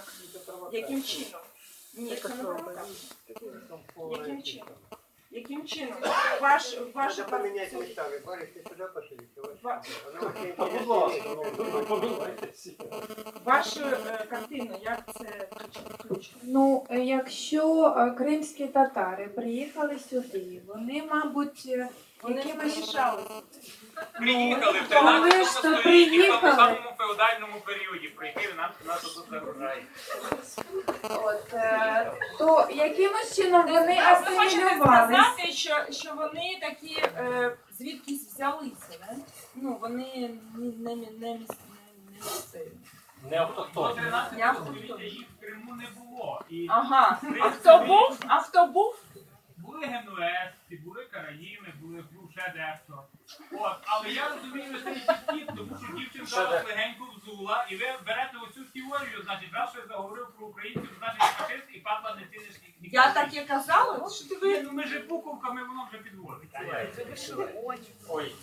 Так. Яким чином? Ні, це не провокація. Яким чином? Яким чином? Ваш, ваша поменять местами. Борис, ты сюда пошли. Ва- Будь Вашу е, картину, як це включено? Ну, е, якщо е, кримські татари приїхали сюди, вони, мабуть, е, Вони якимось приїжджали. Приїхали в коли 13 столітті в тому самому феодальному періоді, про який нас, нас тут загружає. от, е, то якимось чином вони Ви хочете асимілювалися. сказати, що, що вони такі е, звідкись взялися, не? Ну, вони не, не, не, міс- не, не місцеві. Не До автохтонні. 13 століття їх в Криму не було. І Ага. А хто був? А хто був? були генуезці, були караїми, були був ще дехто. От, але я розумію цей підхід, тому що дівчинка вас легенько взула, і ви берете оцю теорію, значить, раз що я заговорив про українців, значить фашист і падла не ціниш Я так і казала? Що ти ви? ну ми же буковками, воно вже підводить. Ой.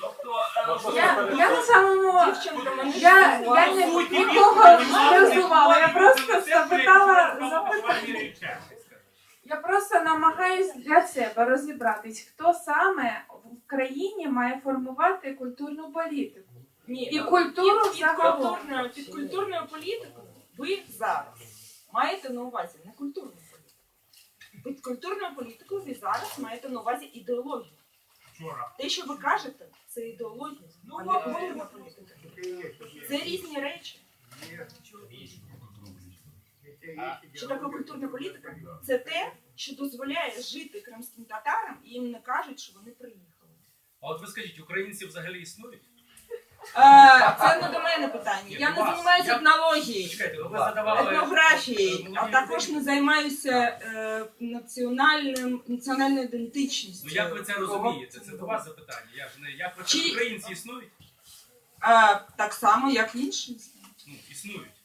Тобто, Ну, е, Я, я на самому я, я не, нікого не розумала, я просто запитала, речі. Я просто намагаюсь для себе розібратись, хто саме в країні має формувати культурну політику. Ні, І культуру під, під, загалом. культурною, під культурною політикою ви зараз маєте на увазі не культурну політику. Під культурною політикою ви зараз маєте на увазі ідеологію. Те, що ви кажете, це ідеологія, Ну, а не культурна політика. Це різні речі. Що таке культурна політика? Це те, що дозволяє жити кримським татарам, і їм не кажуть, що вони приїхали. А от ви скажіть, українці взагалі існують? Е, це не до мене питання. Я не займаюся етнологією. Чекайте, ви задавали етнографією, а також не займаюся е, національним національною ідентичністю. Ну як ви це розумієте? Це до вас запитання. Я ж не як ви це Чи- українці існують? А, так само, як інші. Ну існують.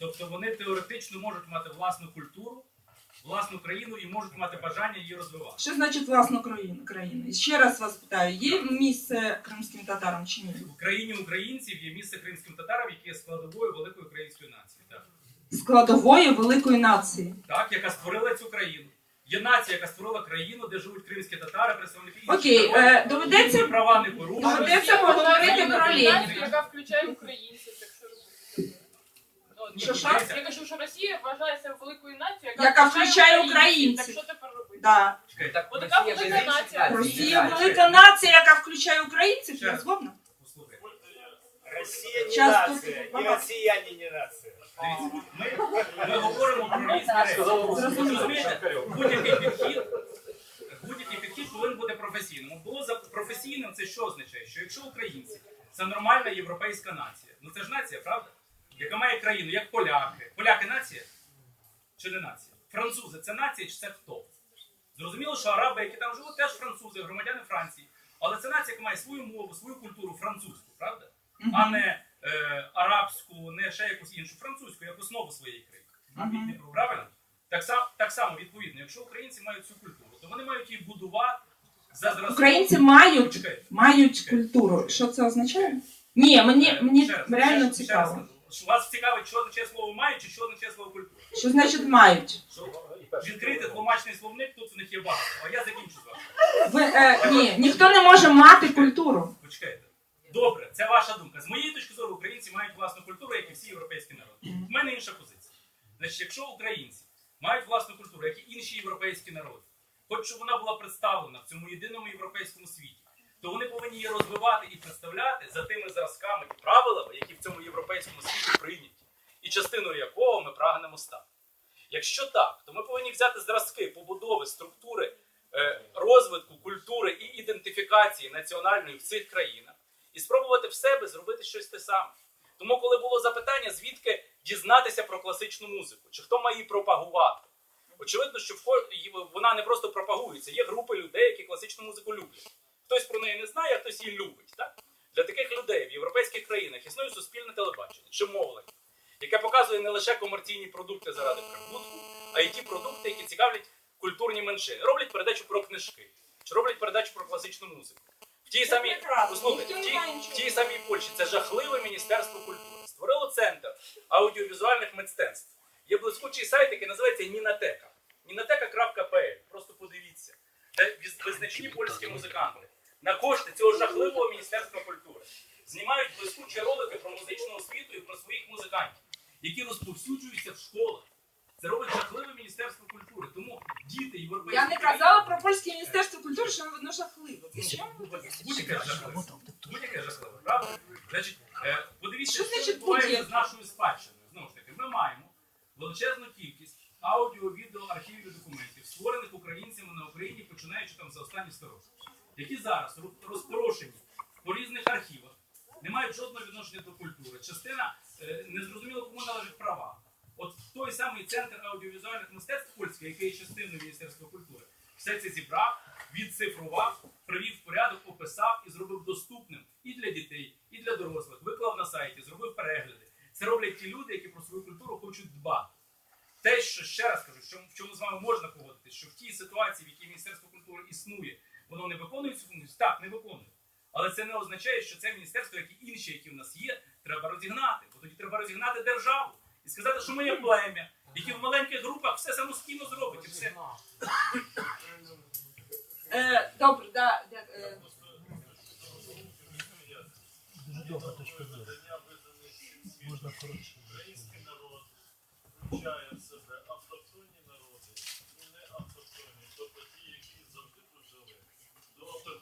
Тобто вони теоретично можуть мати власну культуру, власну країну і можуть мати бажання її розвивати. Що значить власну країну? країну? Ще раз вас питаю, є місце кримським татарам чи ні? В країні українців є місце кримським татарам, яке є складовою великої української нації. Так. Складової великої нації. так, яка створила цю країну. Є нація, яка створила країну, де живуть кримські татари, представники Окей, е, доведеться права не порушені. доведеться поговорити про Леніна. яка включає українців, так що Що? Я кажу, що Росія вважається великою нацією, Яка включає українців. Так що тепер робити? Да. Чекайте, Отака велика нація. Росія велика нація, яка включає українців, Ще я раз. згодна. послухайте. Россия не Часто- нация, и россияне не нация. Дивіться, ми, ми говоримо про різні речі. Розумієте, будь-який підхід, будь-який підхід повинен бути професійним. Було за професійним, це що означає? Що якщо українці це нормальна європейська нація, ну це ж нація, правда? Яка має країну, як поляки. Поляки нація? Чи не нація? Французи це нація чи це хто? Зрозуміло, що араби, які там живуть, теж французи, громадяни Франції. Але це нація, яка має свою мову, свою культуру, французьку, правда? а не е, арабську, не ще якусь іншу, французьку, як основу своєї країни. Мгм. Правильно? Так, сам, так само, відповідно, якщо українці мають цю культуру, то вони мають її будувати за зразком. Українці мають Чекайте, мають культуру. Що це означає? Ні, мені, мені ще реально ще раз, ще Вас цікавить, що означає слово мають чи що означає слово культура? Що значить мають? Відкрити тлумачний словник, тут в них є багато. А я закінчу з вами. Ви, е, ні, ніхто не може мати культуру. Почекайте. Добре, це ваша думка. З моєї точки зору, українці мають власну культуру, як і всі європейські народи. У мене інша позиція. Значить, якщо українці мають власну культуру, як і інші європейські народи, хоч щоб вона була представлена в цьому єдиному європейському світі, то вони повинні її розвивати і представляти за тими зразками і правилами, які в цьому європейському світі прийняті, і частиною якого ми прагнемо стати. Якщо так, то ми повинні взяти зразки побудови, структури е, розвитку культури і ідентифікації національної в цих країнах і спробувати в себе зробити щось те саме. Тому, коли було запитання, звідки дізнатися про класичну музику, чи хто має її пропагувати, очевидно, що вона не просто пропагується. Є групи людей, які класичну музику люблять. Хтось про неї не знає, а хтось її любить. Так? Для таких людей в європейських країнах існує суспільне телебачення чи мовлення, яке показує не лише комерційні продукти заради прибутку, а й ті продукти, які цікавлять культурні меншини. Роблять передачу про книжки, чи роблять передачу про класичну музику. В тій самій, послухайте, в тій, в тій самій Польщі це жахливе міністерство культури. Створило центр аудіовізуальних мистецтв. Є блискучий сайт, який називається Нінатека. Нінатека.pl. Просто подивіться, де визначні польські музиканти на кошти цього жахливого міністерства культури знімають блискучі ролики про музичну освіту і про своїх музикантів, які розповсюджуються в школах. Це робить жахливе міністерство культури. Тому діти європейські Я не казала про польське міністерство культури, що воно жахливе. Будь-яке жахливе. Будь-яке жахливе, правда? Значить, е, подивіться, Що що, значить відбувається будь-яке? з нашою спадщиною. Знову ж таки, ми маємо величезну кількість аудіо, відео, архівів і документів, створених українцями на Україні, починаючи там за останні 100 років, які зараз роз- розпорошені по різних архівах, не мають жодного відношення до культури. Частина е, незрозуміло кому належать права. От той самий центр аудіовізуальних мистецтв польський, який є частиною Міністерства культури, все це зібрав, відцифрував, привів в порядок, описав і зробив доступним і для дітей, і для дорослих. Виклав на сайті, зробив перегляди. Це роблять ті люди, які про свою культуру хочуть дбати. Те, що ще раз кажу, що в чому з вами можна погодитися, що в тій ситуації, в якій Міністерство культури існує, воно не виконує цю функцію, так, не виконує. Але це не означає, що це міністерство, як і інші, які в нас є, треба розігнати. Бо тоді треба розігнати державу і сказати, що ми є плем'я, які в маленьких групах все самостійно зробить. І все. Е, добре, да, да, е, Український народ включає в себе автохтонні народи і не автохтонні, тобто ті, які завжди тут жили.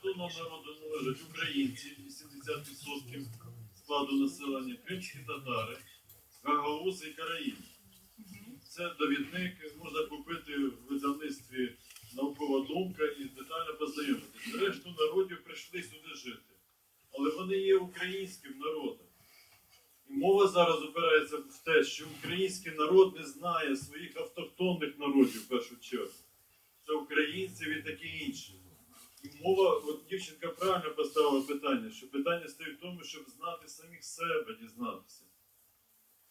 Автохтонного народу належать українці, 80% складу населення, кримські татари, гагаузи і караїни. Це довідник можна купити в видавництві наукова думка і детально познайомитися. Решту народів прийшли сюди жити. Але вони є українським народом. І мова зараз опирається в те, що український народ не знає своїх автохтонних народів в першу чергу. Це українців і таке інше. І мова, от дівчинка правильно поставила питання, що питання стоїть в тому, щоб знати самих себе, дізнатися.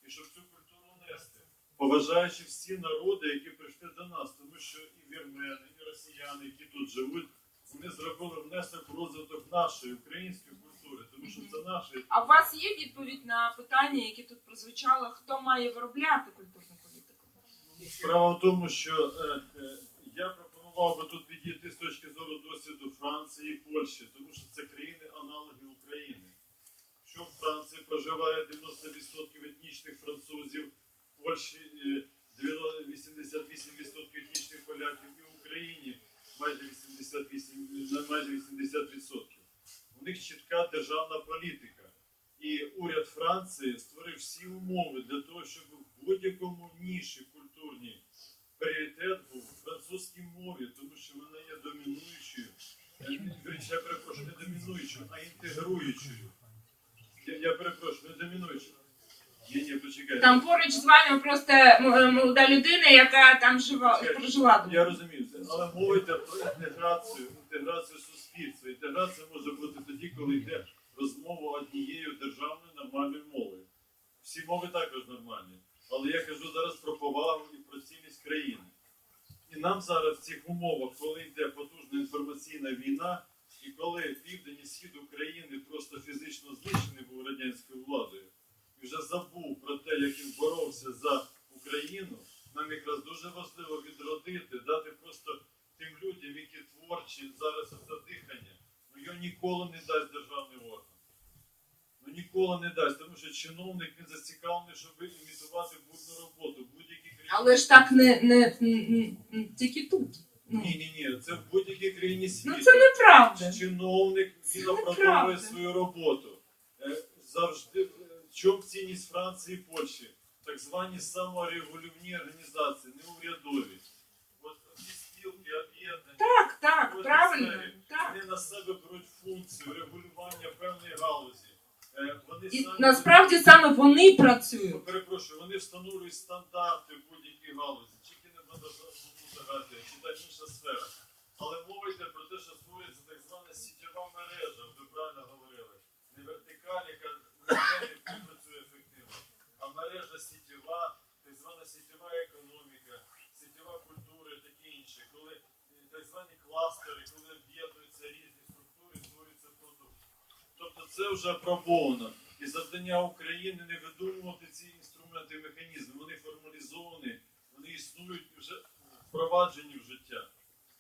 І щоб цю культуру нести, поважаючи всі народи, які прийшли до нас, тому що і вірмени, і росіяни, які тут живуть, вони зробили внесок в розвиток нашої української культури, тому що це наше а у вас є відповідь на питання, які тут прозвучало, хто має виробляти культурну політику? Справа в тому, що е, е, я пропонував би тут підійти з точки зору досвіду Франції і Польщі, тому що це країни аналоги України. Що в Франції проживає 90% етнічних французів, в Польщі е, 88% етнічних поляків і в Україні майже 88, на майже 80%. У них чітка державна політика. І уряд Франції створив всі умови для того, щоб в будь-якому ніші культурній пріоритет був в французькій мові, тому що вона є домінуючою. Е, вірніше, Я перепрошую, не домінуючою, а інтегруючою. Я, я перепрошую, не домінуючою. Ні, ні, почекайте. Там поруч з вами просто молода людина, яка там жива прожила. Я розумію це, але мова йде про інтеграцію, інтеграцію суспільства. Інтеграція може бути тоді, коли йде розмова однією державною нормальною мовою. Всі мови також нормальні. Але я кажу зараз про повагу і про цілість країни. І нам зараз в цих умовах, коли йде потужна інформаційна війна, і коли південь і схід України просто фізично знищений був радянською владою, і вже забув про те, як він боровся за Україну, нам якраз дуже важливо відродити, дати просто тим людям, які творчі зараз це дихання, ну його ніколи не дасть державний орган. Ну ніколи не дасть, тому що чиновник він зацікавлений, щоб імітувати будну роботу. Будь-якій країні. Але ж так не, не, н- н- тільки тут. Ну, Ні, ні, ні, це в будь-якій країні світу. ну це неправда. Чиновник він оправдовує свою роботу. Е, Завжди чому цінність Франції і Польщі? Так звані саморегулівні організації, неурядові. От ці спілки, об'єднання, Так, так, правильно. це. Так. вони на себе беруть функцію регулювання певної галузі. Е, Вони І самі- насправді саме вони Ну, працюють. перепрошую, вони встановлюють стандарти в будь-якій галузі, чи кінематографія, чи та інша сфера. Але мова йде про те, що створюється так звана сітєва мережа, ви правильно говорили. Не вертикаль, яка не а мережа сітєва, так звана сітєва економіка, сітєва культура і таке інше, коли так звані кластери, коли об'єднуються різні структури, створюється продукт. Тобто це вже пробовано. І завдання України не видумувати ці інструменти механізми. Вони формалізовані, тобто вони існують вже е, впроваджені тобто, в життя.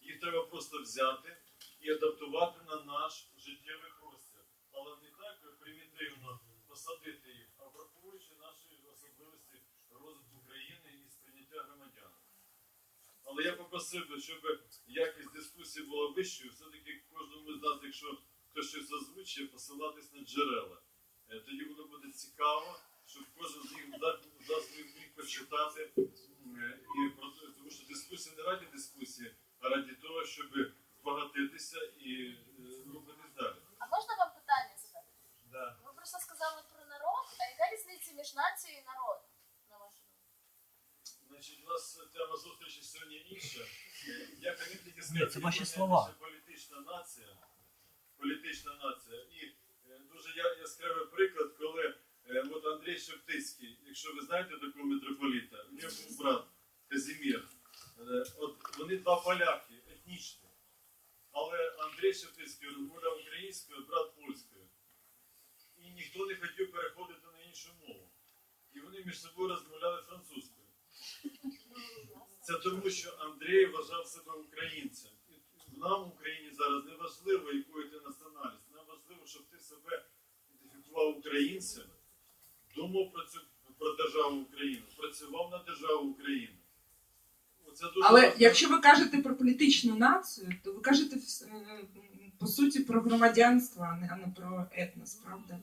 Їх треба просто взяти і адаптувати на наш життєвий простір. Але не так примітивно посадити їх, а враховуючи наші особливості розвитку країни і сприйняття громадян. Але я попросив би, щоб якість дискусії була вищою, все-таки кожному з нас, якщо хтось щось озвучує, посилатись на джерела. Е, Тоді воно буде цікаво, щоб кожен з них міг почитати. Е, І тому що дискусія не раді дискусії, а раді того, щоб збагатитися і е, рухатись далі. А можна вам питання задати? Да. Ви просто сказали про народ, а яка різниця між нацією і народом? На вашу думку? Значить, у нас тема зустрічі сьогодні інша. Я хотів тільки сказати, це ваші що слова. це політична нація. Політична нація. І е, дуже яскравий приклад, коли е, от Андрій Шептицький, якщо ви знаєте такого митрополіта, у нього був брат Казімір. Е, От вони два поляки, етнічні. Але Андрій Шептицький розмовляв українською, брат польською. І ніхто не хотів переходити на іншу мову. І вони між собою розмовляли французькою. Це тому, що Андрій вважав себе українцем. І нам в Україні зараз не важливо, якої ти національності. Нам важливо, щоб ти себе ідентифікував українцем, думав про цю про державу Україну, працював на державу України. Оце дуже Але важливо. якщо ви кажете про політичну націю, то ви кажете е, по суті про громадянство, а не, а не про етнос, правда?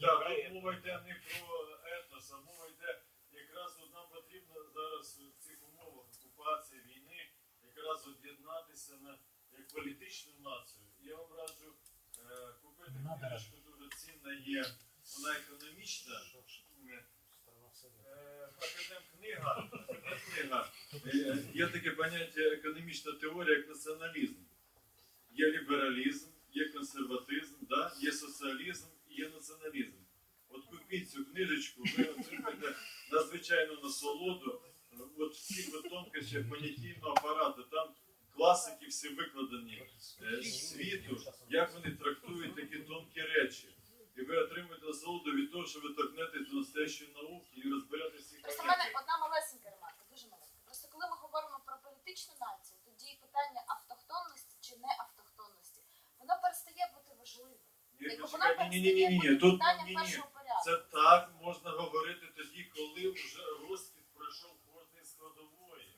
Да, тут мова йде не про етнос, а мова йде якраз от нам потрібно зараз в цих умовах окупації, війни, якраз об'єднатися на як політичну націю. Я вам раджу е, купити книжку, дуже цінна є, вона економічна. Е, Академ книга, академ книга. Е, Є таке поняття економічна теорія як націоналізм. Є лібералізм, є консерватизм, да? є соціалізм є націоналізм. От купіть цю книжечку, ви отримаєте надзвичайну насолоду. От всіх тонкощах понятійного апарату, там класики всі викладені е, світу, як вони трактують такі тонкі речі. І ви отримуєте насолоду від того, що ви торкнетесь до настоящої науки і розберете всі Просто в мене одна малесенька ремарка, дуже маленька. Просто коли ми говоримо про політичну націю, тоді питання автохтонності чи не автохтонності, воно перестає бути важливим. Ні, ні, ні, ні, тут ні, ні. Це так можна говорити тоді, коли вже розквіт пройшов кожної складової.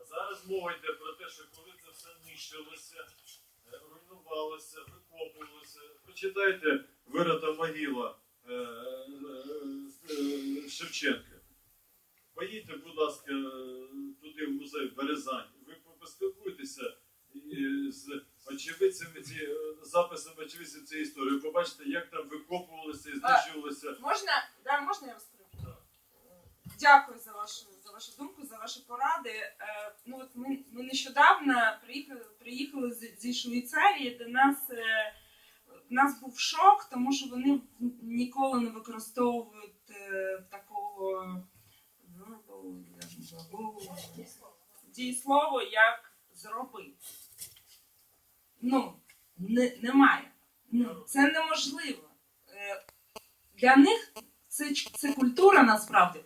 А зараз мова йде про те, що коли це все нищилося, е, руйнувалося, викопувалося. Почитайте вирота могила е, е, Шевченка. Поїдьте, будь ласка, туди в музей Березань. Ви поспілкуйтеся з очевидцями ці е, записами очевидців цієї історії. Побачите, як там викопувалося і знищувалося. Можна, да, можна я розкажу? Так. Дякую за вашу за вашу думку, за ваші поради. Е, ну от ми, ми нещодавно приїхали, приїхали з, зі Швейцарії, де нас, е, в нас був шок, тому що вони ніколи не використовують е, такого verbal, глаголу, дієслово, як зроби. Ну, не, немає. Ну, це неможливо. Е, для них це, це культура насправді.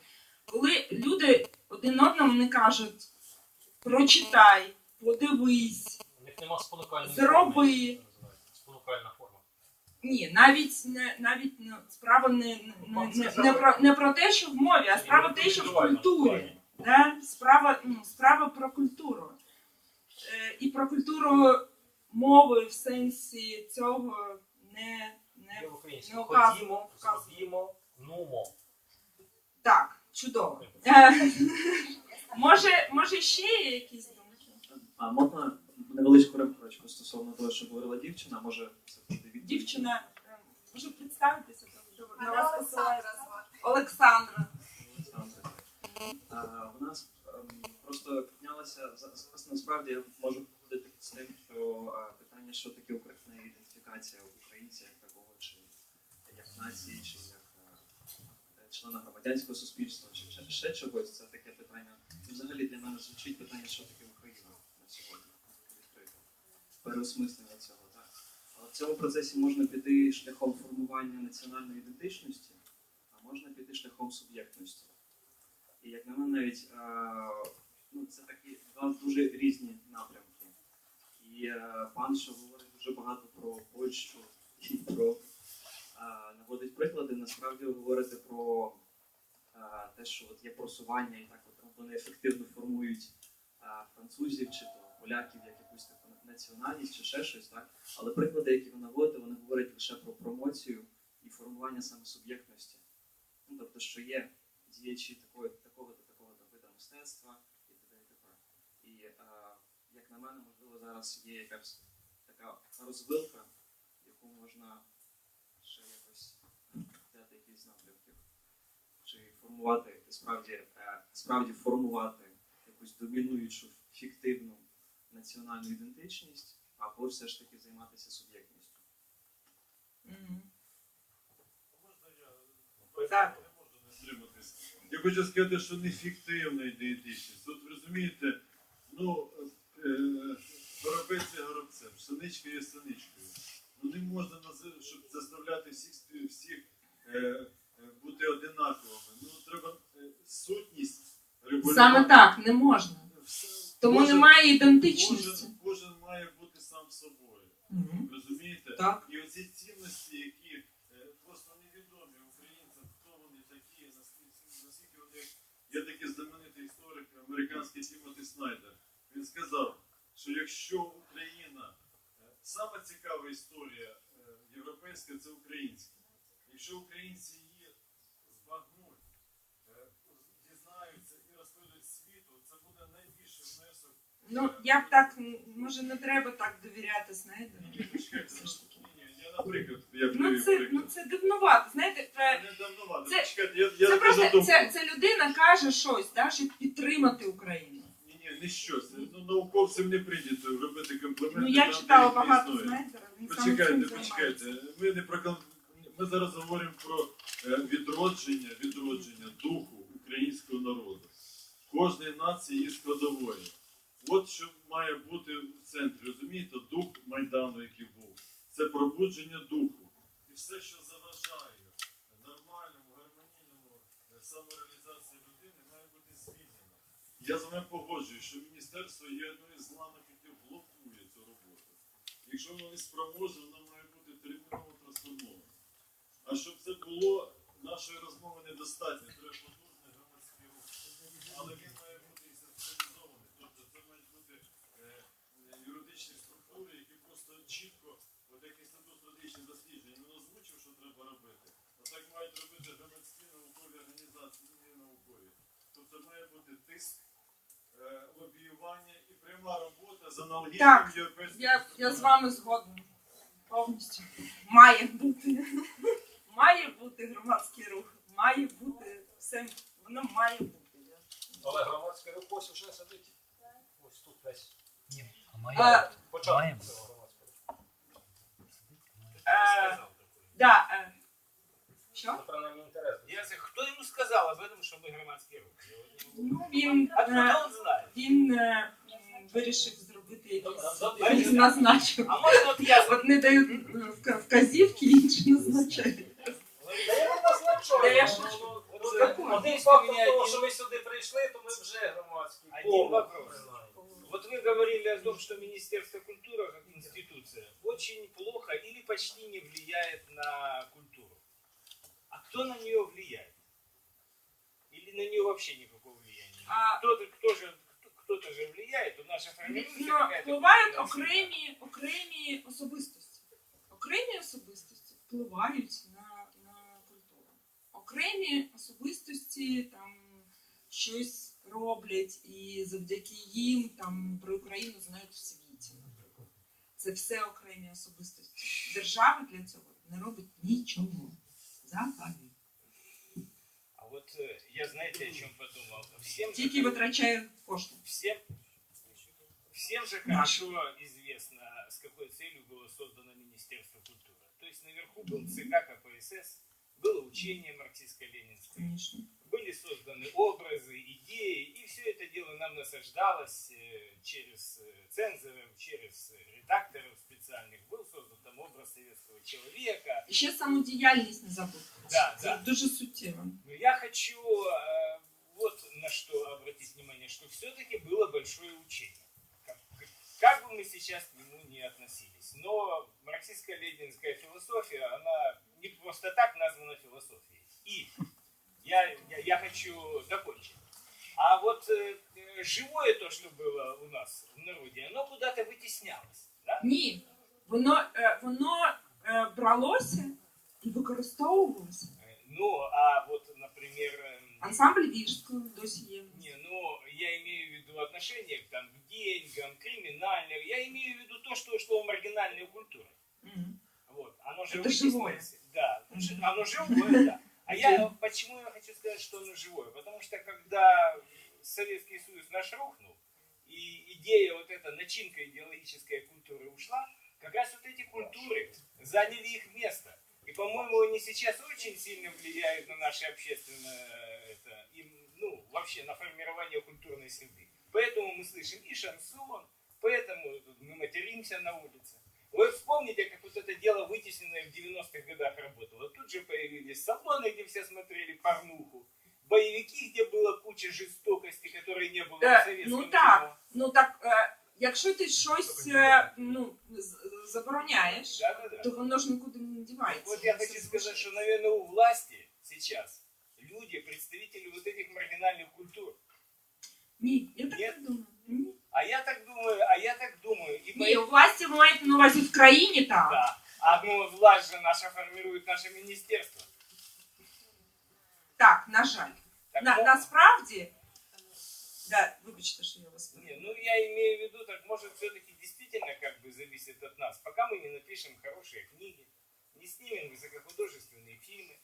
Коли люди один одному не кажуть прочитай, подивись, У них нема спонукальної Зроби. форми. Спонукальна форма. ні, навіть не навіть не справа не, не, не, не, про, не про те, що в мові, а справа те, що в культурі. Да? Справа, ну, справа про культуру. Е, і про культуру мови в сенсі цього не, не не вказано. Ходімо, вказано. нумо. Так, чудово. Е, може, може ще є якісь думки? А можна невеличку ремарочку стосовно того, що говорила дівчина, може це буде відповідь? Дівчина, е, може представитися, тому що на вас посилається. Олександра. Олександра. А, У нас ем, просто піднялося за- зараз насправді я можу з тим, що питання, що таке українська ідентифікація українця як такого, чи як нації, чи як е, члена громадянського суспільства, чи ще, чогось, це таке питання. І взагалі для мене звучить питання, що таке Україна на сьогодні. Відкрите. Переосмислення цього, так. Але в цьому процесі можна піти шляхом формування національної ідентичності, а можна піти шляхом суб'єктності. І як на мене, навіть е, ну, це такі два дуже різні напрямки. І е, пан, що говорить дуже багато про Польщу і про е, наводить приклади, насправді ви говорите про е, те, що от є просування, і так от вони ефективно формують е, французів чи то поляків як якусь таку національність чи ще щось, так? Але приклади, які ви наводите, вони говорять лише про промоцію і формування саме суб'єктності. Ну, тобто, що є діячі такої, такого такого до вида мистецтва як на мене, можливо, зараз є якась така розвилка, яку можна ще якось взяти якісь напрямків. Чи формувати справді, е, справді формувати якусь домінуючу фіктивну національну ідентичність, або все ж таки займатися суб'єктністю. Так. не можу не. Я хочу сказати, що не фіктивна ідентичність. От розумієте, ну е, горобець є горобцем, пшеничка є пшеничкою. Ну не можна щоб заставляти всіх всіх е, е, бути одинаковими. Ну треба е, сутність регулювати. Саме так, не можна. Все- Тому кожен- немає ідентичності. Кожен, кожен має бути сам собою. Мгм. Розумієте? Так. І оці цінності, які е, просто невідомі українцям, хто вони такі, наскільки, наскільки вони. Є такий знаменитий історик, американський Тімоті Снайдер. Він сказав, що якщо Україна, е, сама цікава історія е, європейська це українська. Якщо українці її збагнуть, е, дізнаються і розповідуть світу, це буде найбільший внесок. Ну, я б так, може, не треба так довіряти таки. ні, ні, я, наприклад, я Ну це, ну це дивнувато. Знаєте, це, Не давнувати. це- я, я це просто це, це людина каже щось, да, щоб підтримати Україну. Не щось. Ну, науковцям не прийнято робити компліменти. Ну я там, читала де їх не багато існує. Саме Почекайте, цим почекайте. Ми не про кон- ми зараз говоримо про е, відродження, відродження духу українського народу. Кожної нації є складової. От що має бути в центрі. Розумієте, дух Майдану, який був. Це пробудження духу. І все, що заважає нормальному, гармонійному е, самореалізації людини, має бути звільнено. Я з вами погоджуюсь, що міністерство є одною з ланок, яке блокує цю роботу. Якщо воно не спроможне, воно має бути терміново трансформовано. А щоб це було, нашої розмови недостатньо. Треба потужний громадський рух. Але він має бути і централізований. Тобто це мають бути е, е, юридичні структури, які просто чітко, от як інститут стратегічних досліджень, він озвучив, що треба робити. Отак мають робити громадські наукові організації і наукові. Тобто має бути тиск, е, лобіювання і пряма робота з аналогічним Так. Я, я з вами згодна. Повністю. Має бути. Має бути громадський рух. Має бути все. Воно має бути. Але громадський рух ось вже сидить. Ось тут весь. Е, Початок цього громадського руху. е, да, е, що? Інтересно. Я знаю, кто ему сказал об этом, что мы громадский рух? Ну, він, е, Откуда он знает? він е, м, вирішив зробити якісь Добре. він назначив. А может вот я От не дають е, вка- вказівки, інші назначають. Та я не назначаю. Та я Ну, шучу. ну, Вот ну, за- Один вот факт если у меня того, один- що ми сюди прийшли, то ми вже громадський. Один Повод, вопрос. принаймні. Вот вы говорили о том, что Министерство культуры как институция очень плохо или почти не влияет на культуру. А кто на нее влияет? Или на нее вообще никакого влияния? нет? А Кто-то, кто культурная среда. окремі, окремі особистості. Окремі особистості впливають на, на культуру. Окремі особистості там щось роблять, і завдяки їм там про Україну знають в світі, наприклад. Це все окремі особистості. Держава для цього не робить нічого. Взагалі. А вот э, я, знаете, о чем подумал? Всем же- Тільки витрачає кошти. Всем, всем же Наш. хорошо известно, с какой целью было создано Министерство культуры. То есть наверху был ЦК КПСС, было учение марксистско-ленинское, Звісно. были созданы образы, идеи, и все это дело нам насаждалось э, через э, цензоров, через э, редакторов специальных. Был создан там образ советского человека. І ще самодіяльність не забудь. Да, Це да. дуже суттєво. Но я хочу э, вот на что обратить внимание, что все-таки было большое учение. Как, как- как бы мы сейчас к нему не относились. Но марксистско-ленинская философия, она не просто так названа философией. И я, я, я хочу закончить. А вот э, э, живое то, что было у нас в народе, оно куда-то вытеснялось. Да? Ні, воно, е, воно е, бралося і використовувалося. Э, Ну, а вот, например, эм, Ансамбль Віжського досі є. Не, ну, я имею в виду отношение к, там, к деньгам, криминальным. Я имею в виду то, что шло в маргинальную культуру. Мгм. Вот. Оно Это вытеснилось. живое. Да, жи- оно живое, да. А я почему я хочу сказать, что оно живое? Потому что когда Советский Союз наш рухнул, и идея вот эта начинка идеологическая культуры ушла, как раз вот эти культуры заняли их место. И, по-моему, они сейчас очень сильно влияют на наше общественное, это, и, вообще на формирование культурной среды. Поэтому мы слышим и шансон, поэтому мы материмся на улице. Вы вспомните, как вот это дело вытесненное в 90-х годах работало. Тут же появились салоны, где все смотрели порнуху, боевики, где была куча жестокости, которой не было Э, в советском ну так. кино. Ну так, е, якщо ти щось е, ну, з- забороняєш, Да-да-да. то воно ж нікуди не дівається. Вот я хочу сказать, что, наверное, у власти сейчас люди, представители вот этих маргинальных культур. Ні, я так Нет? не думаю. Ні. А я так думаю, а я так думаю. И Ні, у власті ви маєте на увазі в країні так. Да. А ну, власть же наша формирует наше министерство. Так, на жаль. Так На, мо- насправді, да, вибачте, що я вас Не, ну я имею в виду, так может все-таки действительно как бы зависит от нас. Пока мы не напишем хорошие книги, не снимем высокохудожественные фильмы.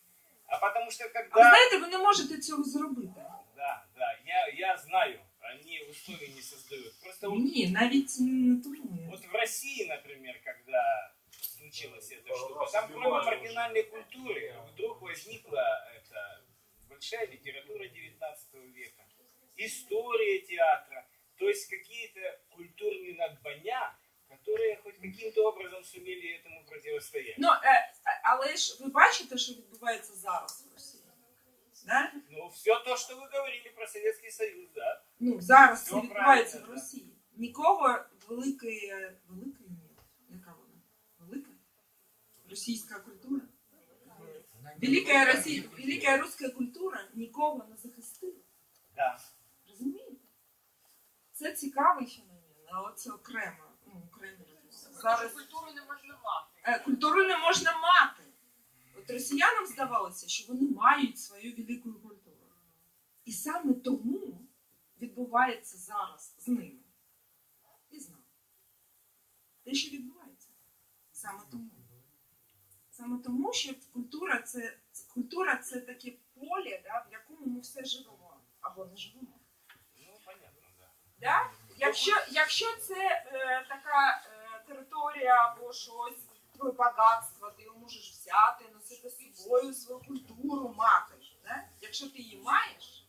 А потому что А ви когда... знаєте, ви не можете цього зробити. Да, да, я, я знаю, они условий не создают. Просто вот, Ні, навіть не тому. вот в России, например, когда случилась эта Пару штука, раз там кроме убивали маргинальной культуры вдруг возникла эта большая литература 19 века, история театра, то есть какие-то культурные надбания, которые хоть каким-то образом сумели этому противостоять. Ну, е, але ж ви бачите, що відбувається зараз в Росії? Да? Ну, все то, что вы говорили про Советский Союз, да. Ну, зараз Все це відбувається в правильно, да. Росії. Нікого великої, великої ні. Яка вона? Велика? Російська культура? Велика, Росія, велика руська культура нікого не захистила. Да. Розумієте? Це цікавий феномен, але це окремо. Зараз культуру не можна мати. е, культуру не можна мати. От росіянам здавалося, що вони мають свою велику культуру. І саме тому відбувається зараз з ними. І з нами. Те, що відбувається. Саме тому. Саме тому, що культура це, культура це таке поле, да, в якому ми все живемо або не живемо. Ну, понятно, да. Да? Якщо, якщо це е, така е, територія або щось, твоє багатство, ти його можеш взяти, носити з собою свою культуру, мати. Да? Якщо ти її маєш,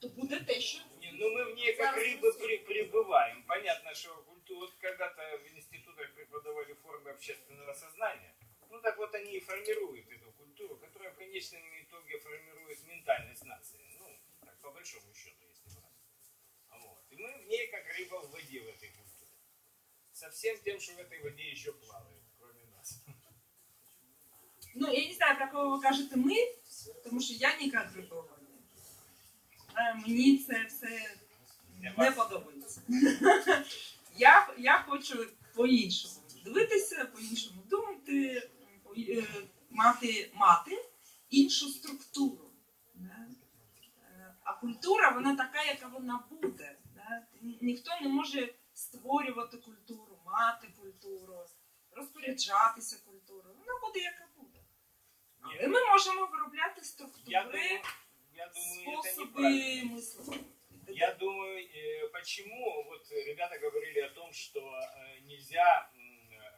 то буде те, що Не, ну мы в ней как Зараз рыбы все. при, пребываем. Понятно, что культура, вот когда-то в институтах преподавали формы общественного сознания. Ну так вот они и формируют эту культуру, которая в конечном итоге формирует ментальность нации. Ну, так по большому счету, если брать. Вот. И мы в ней как рыба в воде в этой культуре. Со всем тем, что в этой воде еще плавает, кроме нас. Ну, я не знаю, про кого ви кажете ми, тому що я ніяк рибова. Е, Мені це все Для не вас? подобається. Я, я хочу по-іншому дивитися, по-іншому думати, по- е, мати, мати іншу структуру. Да? Е, А культура, вона така, яка вона буде. Ніхто не може створювати культуру, мати культуру, розпоряджатися культурою. Вона буде, яка буде. Але ми можемо виробляти Я структури, думаю, я думаю способи мислення. Я думаю, э, почему вот ребята говорили о том, что э, нельзя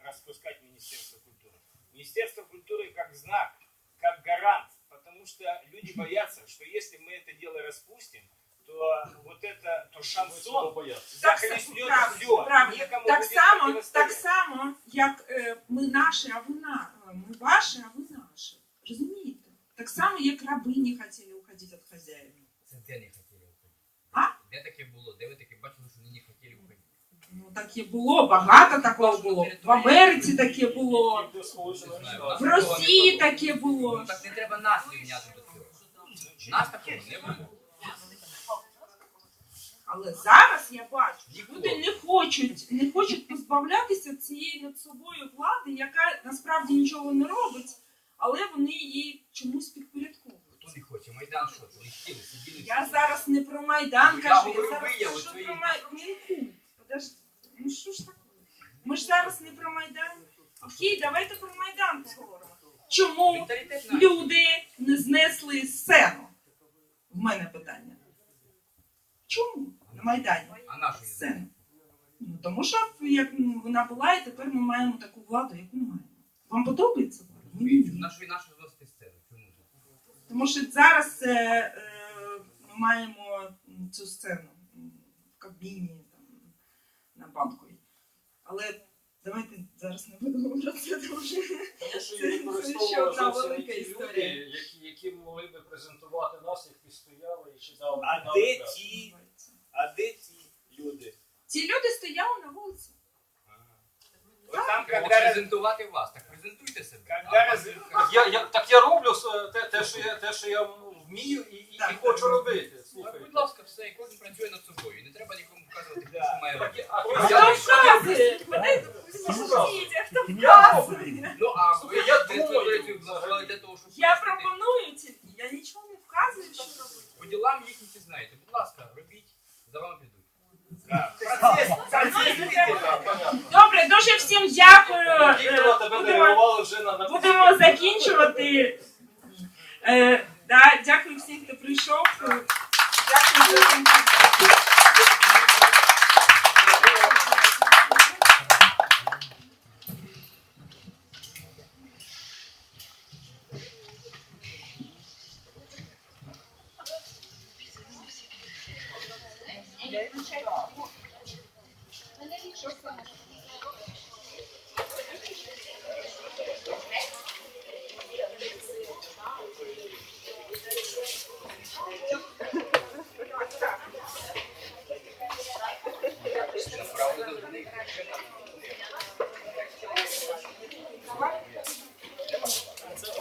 распускать Министерство культуры. Министерство культуры как знак, как гарант, потому что люди боятся, что если мы это дело распустим, то вот это, то шансон бояться. Так, захлестнет все. правильно. Некому Так будет само, так само, як е, ми наші, а ви на е, ми ваші, а ви наші. Розумієте? Так само, як раби не хотіли уходити від хазяїв. Це де не хотіли уходити? А? Де таке було? Де ви таке було, багато такого було. В Америці таке було, Не в Росії таке було. Ну так не треба нас рівняти до цього. Нас такого не було. Але зараз я бачу, що люди не хочуть, не хочуть позбавлятися цієї над собою влади, яка насправді нічого не робить, але вони її чомусь підпорядковують. Хто не хоче? Майдан що? Це хотіли, сиділи. Я зараз не про Майдан Ну, я кажу, я зараз вияву кажу свої. про Майдан. Подожди, ну що ж таке? Ми ж зараз не про Майдан. Окей, давайте про Майдан поговоримо. Чому люди не знесли сцену? В мене питання. Чому Майдані А нашої сцену? Ну, тому що як ну, вона була, і тепер ми маємо таку владу, яку маємо. Вам подобається влада? Ні. Нашої нашої зносити сцену. Чому? Тому що зараз е, е, ми маємо цю сцену в Кабміні, там, на банковій. Але давайте зараз не будемо про це дуже. Тому що Це- ще одна велика ті історія. люди, які, які могли би презентувати нас, які стояли і читали. А де ті, а де ті люди? Ці люди стояли на вулиці. Вот там, Треба когда, презентувати вас, так презентуйте себе. Когда А Так я, я, так я роблю е, те, те, що я, те, що я вмію і, і, Так. і хочу робити. Так, Слухайте. будь ласка, все, і кожен працює над собою. І не треба нікому вказувати, Да. що має робити. я- а, Хто я, вказує? Мене скажіть, а хто вказує? Ну, а ви Слухай, я думаю, створюєте влаштували для того, щоб... Я пропоную тільки, я нічого не вказую, що робити. По ділам їхні всі знаєте. Будь ласка, робіть, за вами підуть. Добре, дуже всім дякую. Будемо Будемо закінчувати.